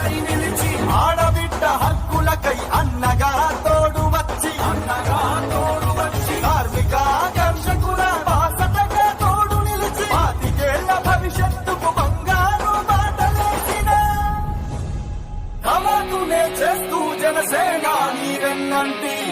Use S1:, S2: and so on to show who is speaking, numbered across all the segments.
S1: ఆడబిడ్డ హక్కులకై అన్నగా తోడు వచ్చి. అన్నగా తోడు వచ్చి. కార్మిక కర్షకుల బాసటగా తోడు నిలిచి. పాతికేళ్ళ భవిష్యత్తుకు బంగారు బాటలేసిన. కమకునే చేస్తూ జనసేన నీవెన్నంటి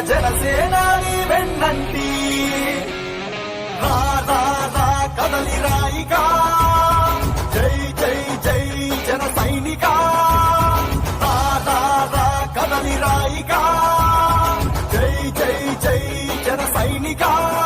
S1: జనసేనాని వెన్నంటి. కదలి రాయిక. జై జై జై జన సైనిక. కదలి రాయిక. జై జై జై జన సైనికా.